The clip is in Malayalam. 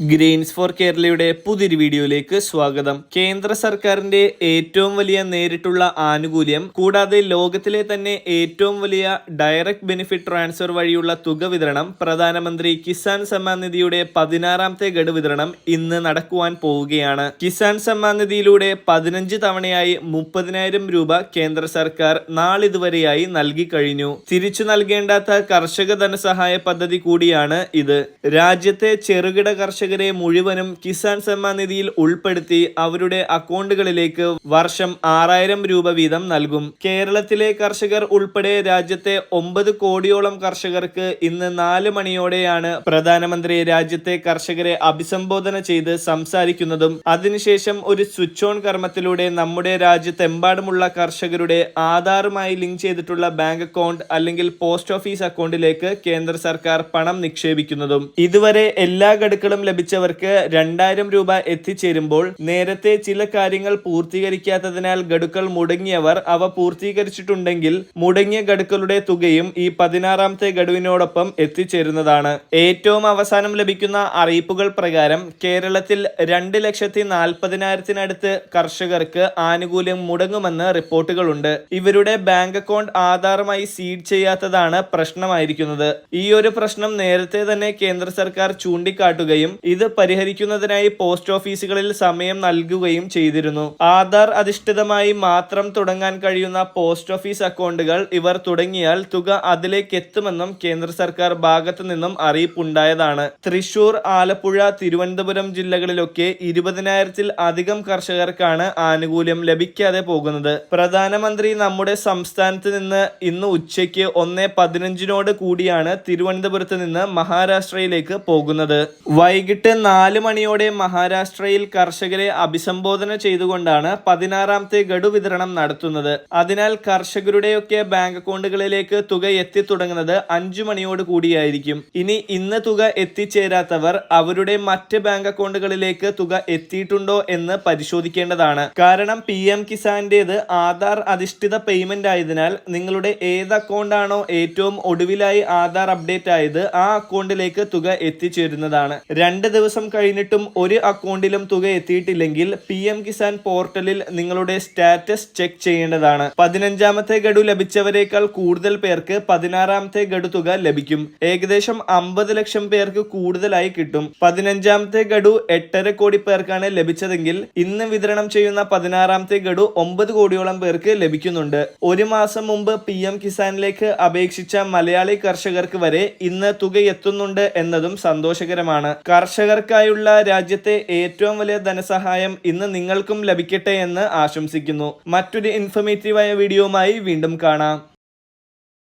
ഗ്രെയിൻസ് ഫോർ കേരളയുടെ പുതിയൊരു വീഡിയോയിലേക്ക് സ്വാഗതം. കേന്ദ്ര സർക്കാരിന്റെ ഏറ്റവും വലിയ നേരിട്ടുള്ള ആനുകൂല്യം കൂടാതെ ലോകത്തിലെ തന്നെ ഏറ്റവും വലിയ ഡയറക്റ്റ് ബെനിഫിറ്റ് ട്രാൻസ്ഫർ വഴിയുള്ള തുക വിതരണം പ്രധാനമന്ത്രി കിസാൻ സമ്മാൻ നിധിയുടെ പതിനാറാമത്തെ ഗഡു വിതരണം ഇന്ന് നടക്കുവാൻ പോവുകയാണ്. കിസാൻ സമ്മാൻ നിധിയിലൂടെ പതിനഞ്ച് തവണയായി മുപ്പതിനായിരം രൂപ കേന്ദ്ര സർക്കാർ നാളിതുവരെയായി നൽകി കഴിഞ്ഞു. തിരിച്ചു നൽകേണ്ടാത്ത കർഷക ധനസഹായ പദ്ധതി കൂടിയാണ് ഇത്. രാജ്യത്തെ ചെറുകിട കർഷകരെ മുഴുവനും കിസാൻ സമ്മാൻ നിധിയിൽ ഉൾപ്പെടുത്തി അവരുടെ അക്കൗണ്ടുകളിലേക്ക് വർഷം ആറായിരം രൂപ വീതം നൽകും. കേരളത്തിലെ കർഷകർ ഉൾപ്പെടെ രാജ്യത്തെ ഒമ്പത് കോടിയോളം കർഷകർക്ക് ഇന്ന് നാല് മണിയോടെയാണ് പ്രധാനമന്ത്രി രാജ്യത്തെ കർഷകരെ അഭിസംബോധന ചെയ്ത് സംസാരിക്കുന്നതും. അതിനുശേഷം ഒരു സ്വിച്ച് ഓൺ കർമ്മത്തിലൂടെ നമ്മുടെ രാജ്യത്തെമ്പാടുമുള്ള കർഷകരുടെ ആധാറുമായി ലിങ്ക് ചെയ്തിട്ടുള്ള ബാങ്ക് അക്കൗണ്ട് അല്ലെങ്കിൽ പോസ്റ്റ് ഓഫീസ് അക്കൗണ്ടിലേക്ക് കേന്ദ്ര സർക്കാർ പണം നിക്ഷേപിക്കുന്നതും. ഇതുവരെ എല്ലാ ഗഡുക്കളും ലഭിച്ചവർക്ക് രണ്ടായിരം രൂപ എത്തിച്ചേരുമ്പോൾ നേരത്തെ ചില കാര്യങ്ങൾ പൂർത്തീകരിക്കാത്തതിനാൽ ഗഡുക്കൾ മുടങ്ങിയവർ അവ പൂർത്തീകരിച്ചിട്ടുണ്ടെങ്കിൽ മുടങ്ങിയ ഗഡുക്കളുടെ തുകയും ഈ പതിനാറാമത്തെ ഗഡുവിനോടൊപ്പം എത്തിച്ചേരുന്നതാണ്. ഏറ്റവും അവസാനം ലഭിക്കുന്ന അറിയിപ്പുകൾ പ്രകാരം കേരളത്തിൽ രണ്ട് ലക്ഷത്തി നാൽപ്പതിനായിരത്തിനടുത്ത് കർഷകർക്ക് ആനുകൂല്യം മുടങ്ങുമെന്ന് റിപ്പോർട്ടുകളുണ്ട്. ഇവരുടെ ബാങ്ക് അക്കൗണ്ട് ആധാറുമായി സീഡ് ചെയ്യാത്തതാണ് പ്രശ്നമായിരിക്കുന്നത്. ഈ ഒരു പ്രശ്നം നേരത്തെ തന്നെ കേന്ദ്ര സർക്കാർ ചൂണ്ടിക്കാട്ടുകയും ഇത് പരിഹരിക്കുന്നതിനായി പോസ്റ്റ് ഓഫീസുകളിൽ സമയം നൽകുകയും ചെയ്തിരുന്നു. ആധാർ അധിഷ്ഠിതമായി മാത്രം തുടങ്ങാൻ കഴിയുന്ന പോസ്റ്റ് ഓഫീസ് അക്കൗണ്ടുകൾ ഇവർ തുടങ്ങിയാൽ തുക അതിലേക്ക് എത്തുമെന്നും കേന്ദ്ര സർക്കാർ ഭാഗത്തു നിന്നും അറിയിപ്പുണ്ടായതാണ്. തൃശൂർ ആലപ്പുഴ തിരുവനന്തപുരം ജില്ലകളിലൊക്കെ ഇരുപതിനായിരത്തിൽ അധികം കർഷകർക്കാണ് ആനുകൂല്യം ലഭിക്കാതെ പോകുന്നത്. പ്രധാനമന്ത്രി നമ്മുടെ സംസ്ഥാനത്ത് നിന്ന് ഇന്ന് ഉച്ചയ്ക്ക് ഒന്ന് പതിനഞ്ചിനോട് കൂടിയാണ് തിരുവനന്തപുരത്ത് നിന്ന് മഹാരാഷ്ട്രയിലേക്ക് പോകുന്നത്. വൈകിട്ട് നാല് മണിയോടെ മഹാരാഷ്ട്രയിൽ കർഷകരെ അഭിസംബോധന ചെയ്തുകൊണ്ടാണ് പതിനാറാമത്തെ ഗഡു വിതരണം നടത്തുന്നത്. അതിനാൽ കർഷകരുടെയൊക്കെ ബാങ്ക് അക്കൗണ്ടുകളിലേക്ക് തുക എത്തിത്തുടങ്ങുന്നത് അഞ്ചു മണിയോട് കൂടിയായിരിക്കും. ഇനി ഇന്ന് തുക എത്തിച്ചേരാത്തവർ അവരുടെ മറ്റ് ബാങ്ക് അക്കൗണ്ടുകളിലേക്ക് തുക എത്തിയിട്ടുണ്ടോ എന്ന് പരിശോധിക്കേണ്ടതാണ്. കാരണം പി എം കിസാന്റേത് ആധാർ അധിഷ്ഠിത പേയ്മെന്റ് ആയതിനാൽ നിങ്ങളുടെ ഏത് അക്കൗണ്ടാണോ ഏറ്റവും ഒടുവിലായി ആധാർ അപ്ഡേറ്റ് ആയത് ആ അക്കൗണ്ടിലേക്ക് തുക എത്തിച്ചേരുന്നതാണ്. രണ്ട് ദിവസം കഴിഞ്ഞിട്ടും ഒരു അക്കൗണ്ടിലും തുക എത്തിയിട്ടില്ലെങ്കിൽ പി എം കിസാൻ പോർട്ടലിൽ നിങ്ങളുടെ സ്റ്റാറ്റസ് ചെക്ക് ചെയ്യേണ്ടതാണ്. പതിനഞ്ചാമത്തെ ഗഡു ലഭിച്ചവരെക്കാൾ കൂടുതൽ പേർക്ക് പതിനാറാമത്തെ ഗഡു തുക ലഭിക്കും. ഏകദേശം അമ്പത് ലക്ഷം പേർക്ക് കൂടുതലായി കിട്ടും. പതിനഞ്ചാമത്തെ ഗഡു എട്ടര കോടി പേർക്കാണ് ലഭിച്ചതെങ്കിൽ ഇന്ന് വിതരണം ചെയ്യുന്ന പതിനാറാമത്തെ ഗഡു ഒമ്പത് കോടിയോളം പേർക്ക് ലഭിക്കുന്നുണ്ട്. ഒരു മാസം മുമ്പ് പി എം കിസാനിലേക്ക് അപേക്ഷിച്ച മലയാളി കർഷകർക്ക് വരെ ഇന്ന് തുക എത്തുന്നുണ്ട് എന്നതും സന്തോഷകരമാണ്. കർഷകർക്കായുള്ള രാജ്യത്തെ ഏറ്റവും വലിയ ധനസഹായം ഇന്ന് നിങ്ങൾക്കും ലഭിക്കട്ടെ എന്ന് ആശംസിക്കുന്നു. മറ്റൊരു ഇൻഫർമേറ്റീവായ വീഡിയോയുമായി വീണ്ടും കാണാം.